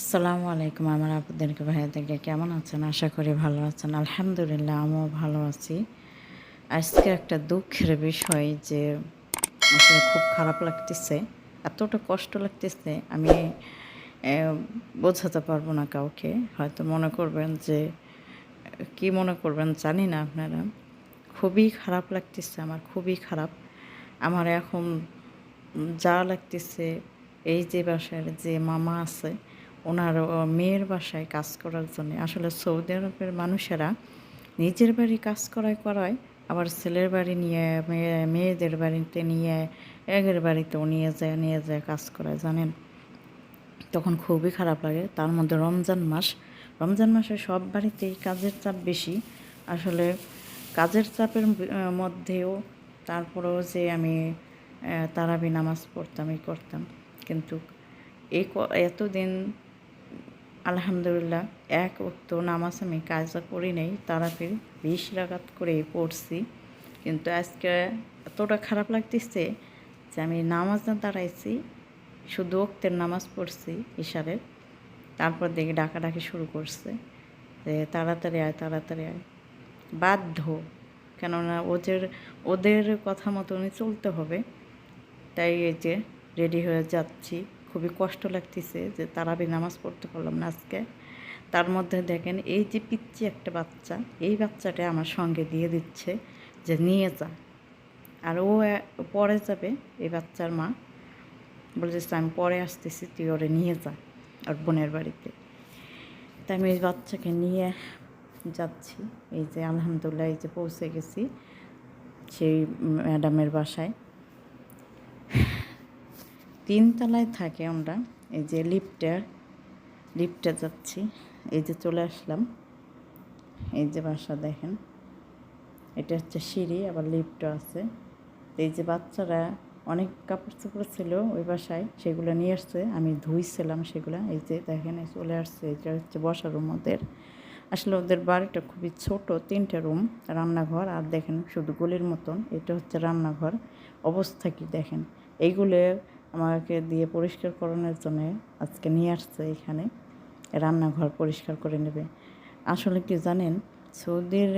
আসসালামু আলাইকুম আমার আপনাদেরকে ভাইয়াদেরকে কেমন আছেন? আশা করি ভালো আছেন। আলহামদুলিল্লাহ, আমিও ভালো আছি। আজকে একটা দুঃখের বিষয় যে আসলে খুব খারাপ লাগতেছে। এতটা কষ্ট লাগতেছে, আমি বোঝাতে পারব না কাউকে। হয়তো মনে করবেন যে, কি মনে করবেন জানি না আপনারা। খুবই খারাপ লাগতেছে, আমার খুবই খারাপ। আমার এখন যা লাগতেছে, এই যে বাসার যে মামা আছে ওনার মেয়ের বাসায় কাজ করার জন্য। আসলে সৌদি আরবের মানুষেরা নিজের বাড়ি কাজ করায় করায়, আবার ছেলের বাড়ি নিয়ে, মেয়ে, মেয়েদের বাড়িতে নিয়ে এগের বাড়িতেও নিয়ে যায় নিয়ে যায় কাজ করায়, জানেন? তখন খুবই খারাপ লাগে। তার মধ্যে রমজান মাস, রমজান মাসে সব বাড়িতেই কাজের চাপ বেশি। আসলে কাজের চাপের মধ্যেও তারপরেও যে আমি তারাবি নামাজ পড়তাম, এই করতাম। কিন্তু এই এতদিন আলহামদুলিল্লাহ, এক উক্ত নামাজ আমি কাজা করি নেই তারাবির বিশ রাগাত করে পড়ছি। কিন্তু আজকে এতটা খারাপ লাগতেছে যে আমি নামাজ না দাঁড়াইছি, শুধু ওক্তের নামাজ পড়ছি ইশারের তারপর দেখি ডাকাডাকি শুরু করছে, যে তাড়াতাড়ি আয় তাড়াতাড়ি আয়। বাধ্য, কেননা ওদের ওদের কথা মতনই চলতে হবে। তাই এই যে রেডি হয়ে যাচ্ছি। খুবই কষ্ট লাগতেছে যে তারাবি নামাজ পড়তে পারলাম না আজকে। তার মধ্যে দেখেন এই যে পিচ্ছি একটা বাচ্চা, এই বাচ্চাটা আমার সঙ্গে দিয়ে দিচ্ছে যে নিয়ে যা। আর ও পরে যাবে এই বাচ্চার মা। বলতেছে আমি পরে আসতেছি, তুই ওরে নিয়ে যা আর বোনের বাড়িতে। তাই আমি এই বাচ্চাকে নিয়ে যাচ্ছি। এই যে আলহামদুলিল্লাহ এই যে পৌঁছে গেছি সেই ম্যাডামের বাসায়। তিনতলায় থাকে আমরা। এই যে লিফটে লিফটে যাচ্ছি। এই যে চলে আসলাম। এই যে বাসা দেখেন। এটা হচ্ছে সিঁড়ি, আবার লিফটও আছে। এই যে বাচ্চারা অনেক কাপড় চোপড় ছিল ওই বাসায়, সেগুলো নিয়ে আসছে। আমি ধুইছিলাম সেগুলো। এই যে দেখেন, এই চলে আসছে। এটা হচ্ছে বসার রুম ওদের। আসলে ওদের বাড়িটা খুবই ছোট, তিনটে রুম রান্নাঘর। আর দেখেন, শুধু গলির মতন। এটা হচ্ছে রান্নাঘর। অবস্থা কি দেখেন? এইগুলো আমাকে দিয়ে পরিষ্কার করানোর জন্য আজকে নিয়ে আসছে এখানে। রান্নাঘর পরিষ্কার করে নেবে। আসলে কি জানেন, সৌদির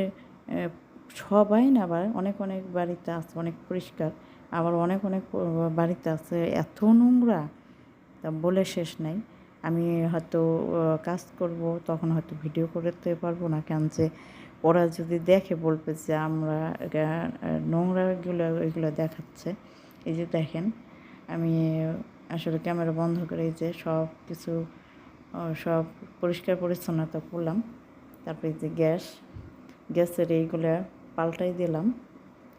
সবাই না আবার অনেক অনেক বাড়িতে আছে, অনেক পরিষ্কার। আবার অনেক অনেক বাড়িতে আছে, এত নোংরা। তা বলে শেষ নাই। আমি হয়তো কাজ করব, তখন হয়তো ভিডিও করতে পারব না। কেন যে, ওরা যদি দেখে বলবে যে আমরা নোংরাগুলো, এগুলো দেখাচ্ছে। এই যে দেখেন আমি আসলে ক্যামেরা বন্ধ করে যে সব কিছু সব পরিষ্কার পরিচ্ছন্নতা করলাম। তারপরে যে গ্যাস, গ্যাসের এইগুলো পাল্টাই দিলাম।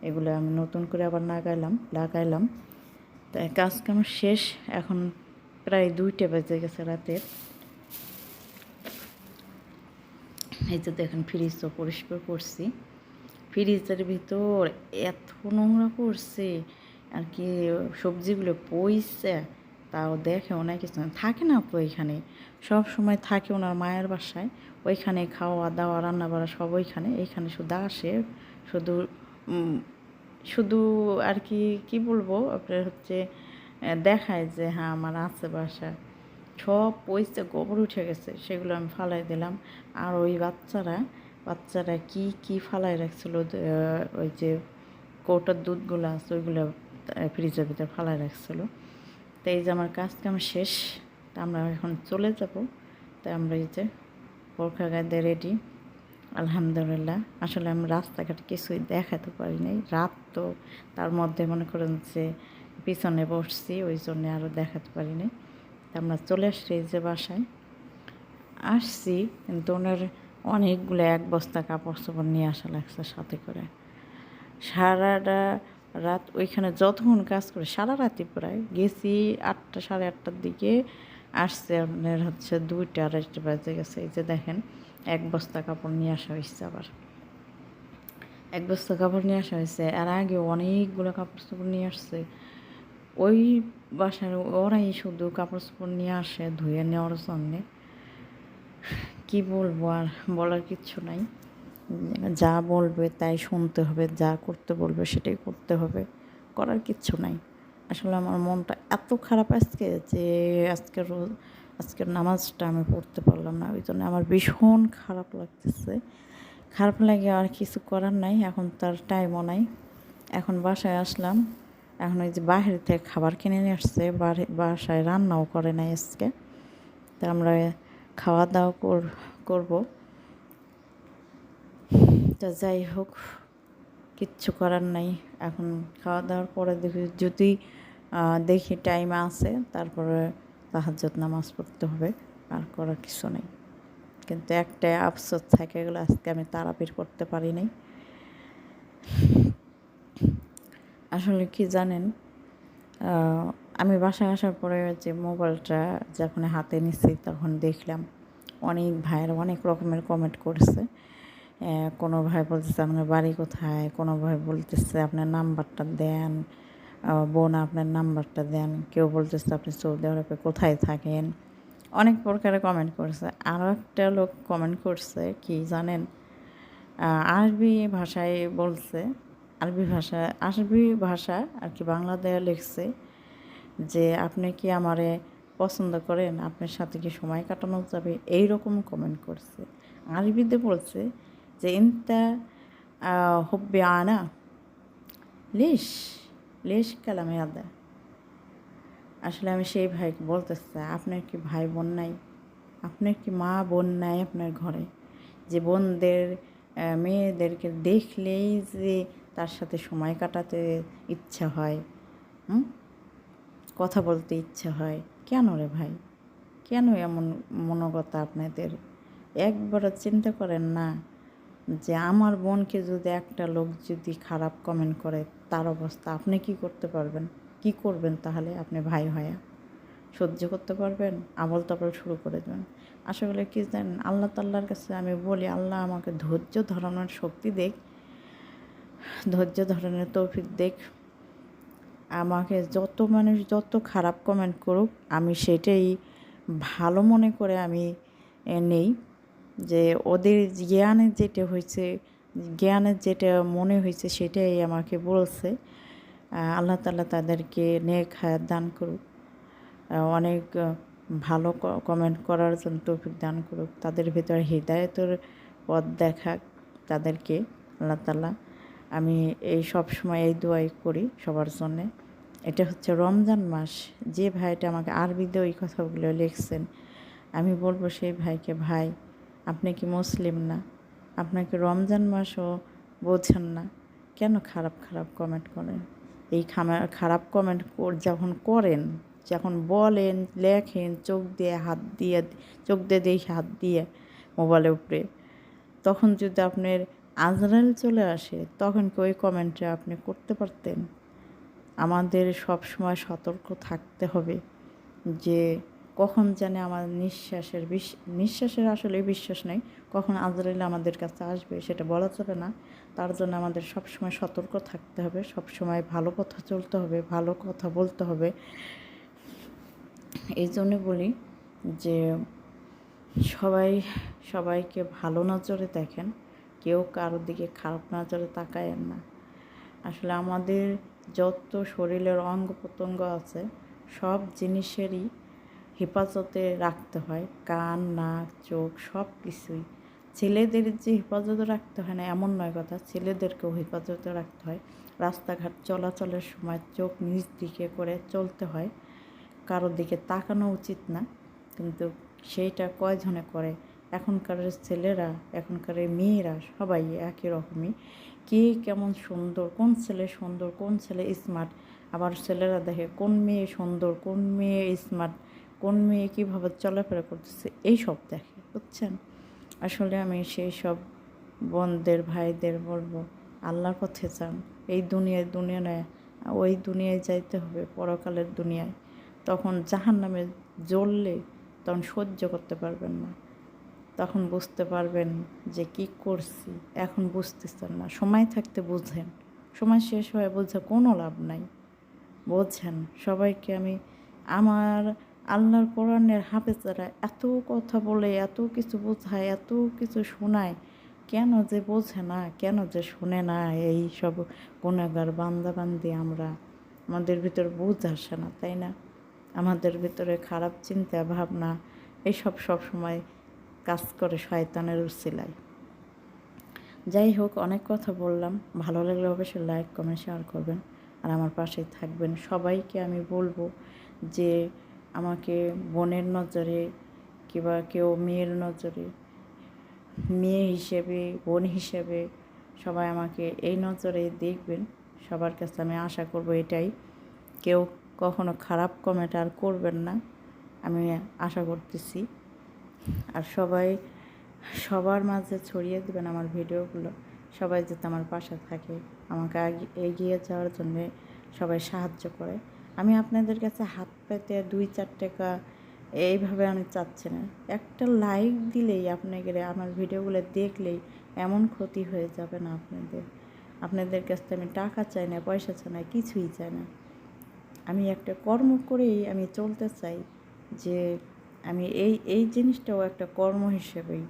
এগুলো আমি নতুন করে আবার লাগাইলাম লাগাইলাম। তাই কাজ কাম শেষ, এখন প্রায় দুইটা বেজে গেছে রাতের। এই যে দেখেন ফ্রিজও পরিষ্কার করছি। ফ্রিজের ভিতর এত নোংরা করছে। আর কি সবজিগুলো পইছে, তাও দেখে অনেক কিছু থাকে না তো এখানে? সব সময় থাকে ওনার মায়ের বাসায়। ওইখানে খাওয়া দাওয়া রান্না বাড়া সব ওইখানে। এইখানে শুধু আসে, শুধু শুধু আর কি কি বলব? আপনার হচ্ছে দেখায় যে হ্যাঁ আমার আছে বাসা। সব পয়সা গোবর উঠে গেছে, সেগুলো আমি ফালাই দিলাম। আর ওই বাচ্চারা বাচ্চারা কি কি ফালাই রাখছিল? ওই যে কৌটার দুধগুলো আছে, ওইগুলো ফ্রিজের ভিতরে ফালাই রাখছিল। তো এই যে আমার কাজ কাম শেষ, তা আমরা এখন চলে যাব। তাই আমরা এই যে বোরখা রেডি আলহামদুলিল্লাহ। আসলে আমি রাস্তাঘাট কিছুই দেখাতে পারি নাই। রাত তো তার মধ্যে মনে করেন যে পিছনে বসছি, ওই জন্যে আরও দেখাতে পারি নাই। তা আমরা চলে আসছি এই যে বাসায়। আসছি, কিন্তু ওনার অনেকগুলো এক বস্তা কাপড় চোপড় নিয়ে আসা লাগছে সাথে করে। সারাটা রাত ওইখানে যতক্ষণ কাজ করে, সারা রাতি প্রায়। গেছি আটটা, সাড়ে আটটার দিকে। আসছে আপনার হচ্ছে দুইটা, আড়াইটা বাজে গেছে। এই যে দেখেন, এক বস্তা কাপড় নিয়ে আসা হয়েছে আবার। এক বস্তা কাপড় নিয়ে আসা হয়েছে। আর আগে অনেকগুলো কাপড় চোপড় নিয়ে আসছে। ওই বাসার ওরাই শুধু কাপড় চোপড় নিয়ে আসে ধুয়ে নেওয়ার জন্যে। কি বলব আর বলার কিচ্ছু নাই। যা বলবে তাই শুনতে হবে, যা করতে বলবে সেটাই করতে হবে, করার কিচ্ছু নাই। আসলে আমার মনটা এত খারাপ আজকে যে আজকে রোজ, আজকের নামাজটা আমি পড়তে পারলাম না ওই জন্য আমার ভীষণ খারাপ লাগতেছে। খারাপ লাগে আর কিছু করার নাই, এখন তার টাইমও নাই। এখন বাসায় আসলাম, এখন ওই যে বাহির থেকে খাবার কিনে নিয়ে আসছে বাসায় রান্নাও করে নাই আজকে। তা আমরা খাওয়া দাওয়া কর- করব। তা যাই হোক, কিচ্ছু করার নাই। এখন খাওয়া দাওয়ার পরে দেখি যদি দেখি টাইম আছে, তারপরে তাহাজ্জত নামাজ পড়তে হবে, আর করার কিছু নেই। কিন্তু একটাই আফসোস থাকে গেলো আজকে আমি তারাপির করতে পারি নাই। আসলে কি জানেন আমি বাসায় আসার পরে যে মোবাইলটা যখন হাতে নিছি, তখন দেখলাম অনেক ভাইয়ের অনেক রকমের কমেন্ট করেছে। কোনো ভাই বলতেছে আপনার বাড়ি কোথায়? কোনো ভাই বলতেছে আপনার নাম্বারটা দেন। বোন আপনার নাম্বারটা দেন। কেউ বলতেছে আপনি সৌদি আরবে কোথায় থাকেন? অনেক প্রকারে কমেন্ট করছে। আরও একটা লোক কমেন্ট করছে, কি জানেন? আরবি ভাষায় বলছে, আরবি ভাষা আরবি ভাষা আর কি বাংলা দেয়া লিখছে যে, আপনি কি আমারে পছন্দ করেন? আপনার সাথে কি সময় কাটানো যাবে? এই রকম কমেন্ট করছে। আরবিতে বলছে যে ইনতা হব্বে আনা লিশ লিশ কালামে আদা আসলে আমি সেই ভাইকে বলতেছে আপনার কি ভাই বোন নাই আপনার কি মা বোন নাই আপনার ঘরে যে বোনদের মেয়েদেরকে দেখলেই যে তার সাথে সময় কাটাতে ইচ্ছা হয় হুম কথা বলতে ইচ্ছা হয় কেন রে ভাই? কেন এমন মনোগতা আপনাদের? একবারও চিন্তা করেন না। যে আমার বোনকে যদি একটা লোক যদি খারাপ কমেন্ট করে, তার অবস্থা আপনি কি করতে পারবেন? কি করবেন তাহলে আপনি ভাই হয়া? সহ্য করতে পারবেন? আবল তাবল শুরু করে দেবেন। আশা করি কি জানেন, আল্লাহ তাল্লার কাছে আমি বলি, আল্লাহ আমাকে ধৈর্য ধরানোর শক্তি দেখ। ধৈর্য ধরানোর তৌফিক দেখ। আমাকে যত মানুষ যত খারাপ কমেন্ট করুক, আমি সেটাই ভালো মনে করে আমি নেই। যে ওদের জ্ঞানের যেটা হয়েছে, জ্ঞানের যেটা মনে হয়েছে সেটাই আমাকে বলছে। আল্লাহ তালা তাদেরকে নেক হায়াত দান করুক। অনেক ভালো কমেন্ট করার জন্য তৌফিক দান করুক। তাদের ভিতরে হৃদায়তের পথ দেখাক তাদেরকে, আল্লাহ তালা আমি এই সব সময় এই দোয়াই করি সবার জন্যে। এটা হচ্ছে রমজান মাস। যে ভাইটা আমাকে আরবিতে ওই কথাগুলো লিখছেন, আমি বলব সেই ভাইকে, ভাই আপনি কি মুসলিম না? আপনাকে রমজান মাসও বোঝেন না। কেন খারাপ খারাপ কমেন্ট করেন? এই খারাপ কমেন্ট যখন করেন, যখন বলেন, লেখেন, চোখ দিয়ে হাত দিয়ে, চোখ দিয়ে দেখে হাত দিয়ে মোবাইলের উপরে তখন যদি আপনার আজরাল চলে আসে, তখন কি ওই কমেন্টটা আপনি করতে পারতেন? আমাদের সব সময় সতর্ক থাকতে হবে যে কখন জানে আমার নিঃশ্বাসের বিশ, নিঃশ্বাসের আসলে বিশ্বাস নেই, কখন আজরাইল আমাদের কাছে আসবে সেটা বলা যাবে না। তার জন্য আমাদের সব সময় সতর্ক থাকতে হবে সব সময় ভালো কথা চলতে হবে, ভালো কথা বলতে হবে। এই জন্য বলি যে সবাই, সবাইকে ভালো নজরে দেখেন, কেউ কারোর দিকে খারাপ নজরে তাকায়েন না। আসলে আমাদের যত শরীরের অঙ্গ প্রত্যঙ্গ আছে, সব জিনিসেরই হেফাজতে রাখতে হয়। কান, নাক, চোখ সব কিছুই। ছেলেদের যে হেফাজতে রাখতে হয় না, এমন নয় কথা। ছেলেদেরকেও হেফাজতে রাখতে হয়। রাস্তাঘাট চলাচলের সময় চোখ নিচ দিকে করে চলতে হয়। কারোর দিকে তাকানো উচিত না। কিন্তু সেইটা কয়জনে করে? এখনকার ছেলেরা, এখনকার মেয়েরা সবাই একই রকমই। কে কেমন সুন্দর, কোন ছেলে সুন্দর, কোন ছেলে স্মার্ট আবার ছেলেরা দেখে কোন মেয়ে সুন্দর, কোন মেয়ে স্মার্ট কোন মেয়ে কীভাবে চলাফেরা করতেছে, এই সব দেখে, বুঝছেন? আসলে আমি সেই সব বোনদের, ভাইদের বলব, আল্লাহর পথে চান এই দুনিয়ায় দুনিয়া নয় ওই দুনিয়ায় যাইতে হবে, পরকালের দুনিয়ায়। তখন জাহান নামে জ্বললে তখন সহ্য করতে পারবেন না। তখন বুঝতে পারবেন যে কি করছি, এখন বুঝতেছেন না। সময় থাকতে বুঝেন। সময় শেষ হয়ে বুঝে কোনো লাভ নাই। বোঝেন, সবাইকে আমি আমার আল্লাহর কোরআনের হাফেজারা এত কথা বলে, এত কিছু বোঝায়, এত কিছু শোনায়। কেন যে বোঝে না, কেন যে শুনে না এই সব গুণাগার বান্দাবান্দি আমরা? আমাদের ভিতর বুঝ আসে না, তাই না? আমাদের ভিতরে খারাপ চিন্তা ভাবনা এইসব সব সময় কাজ করে শয়তানের উচিলায় যাই হোক, অনেক কথা বললাম। ভালো লাগলে অবশ্যই লাইক কমেন্ট শেয়ার করবেন। আর আমার পাশেই থাকবেন। সবাইকে আমি বলব যে আমাকে বোনের নজরে কিংবা কেউ মেয়ের নজরে, মেয়ে হিসেবে, বোন হিসেবে সবাই আমাকে এই নজরে দেখবেন। সবার কাছে আমি আশা করব এটাই। কেউ কখনো খারাপ কমেন্ট আর করবেন না, আমি আশা করতেছি। আর সবাই, সবার মাঝে ছড়িয়ে দেবেন আমার ভিডিওগুলো। সবাই যাতে আমার পাশে থাকে, আমাকে এগিয়ে যাওয়ার জন্য সবাই সাহায্য করে। আমি আপনাদের কাছে হাত পেতে দুই চার টাকা এইভাবে আমি চাচ্ছি না। একটা লাইক দিলেই আপনাকে আমার ভিডিওগুলো দেখলেই এমন ক্ষতি হয়ে যাবে না আপনাদের। আপনাদের কাছ থেকে আমি টাকা চাই না, পয়সা চাই না, কিছুই চাই না। আমি একটা কর্ম করেই আমি চলতে চাই যে আমি এই এই জিনিসটাও একটা কর্ম হিসেবেই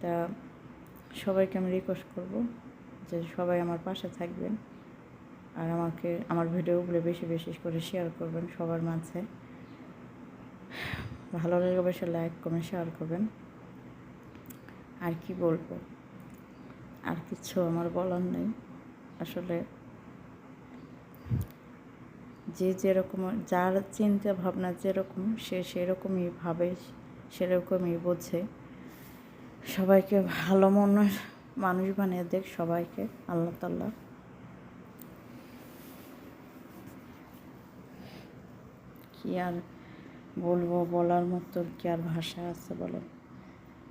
তা সবাইকে আমি রিকোয়েস্ট করব যে সবাই আমার পাশে থাকবেন। আর আমাকে, আমার ভিডিওগুলো বেশি বেশি করে শেয়ার করবেন সবার মাঝে। ভালো লাগে অবশ্যই লাইক কমেন্ট শেয়ার করবেন। আর কি বলব? আর কিছু আমার বলার নেই। আসলে যে যেরকম, যার চিন্তা ভাবনা যেরকম, সে সেরকমই ভাবে, সেরকমই বোঝে। সবাইকে ভালো মনের মানুষ বানিয়ে দেখ সবাইকে, আল্লাহ তাল্লাহ কি আর বলব? বলার মতো কি আর ভাষা আছে বলো?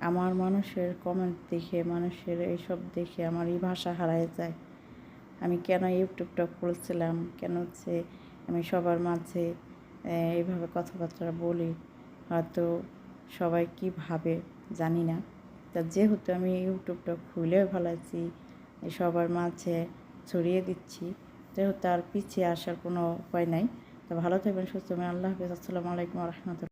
আমার মানুষের কমেন্ট দেখে, মানুষের এইসব দেখে আমার এই ভাষা হারায় যায়। আমি কেন ইউটিউবটা খুলছিলাম কেন হচ্ছে আমি সবার মাঝে এইভাবে কথাবার্তা বলি? হয়তো সবাই কি ভাবে জানি না। তা যেহেতু আমি ইউটিউবটা খুলে ফেলাইছি সবার মাঝে ছড়িয়ে দিচ্ছি, যেহেতু আর পিছিয়ে আসার কোনো উপায় নাই। তো ভালো থাকবেন সুস্থ আল্লাহ হাফিজ। আসসালামু আলাইকুম রহমতুল্লাহ।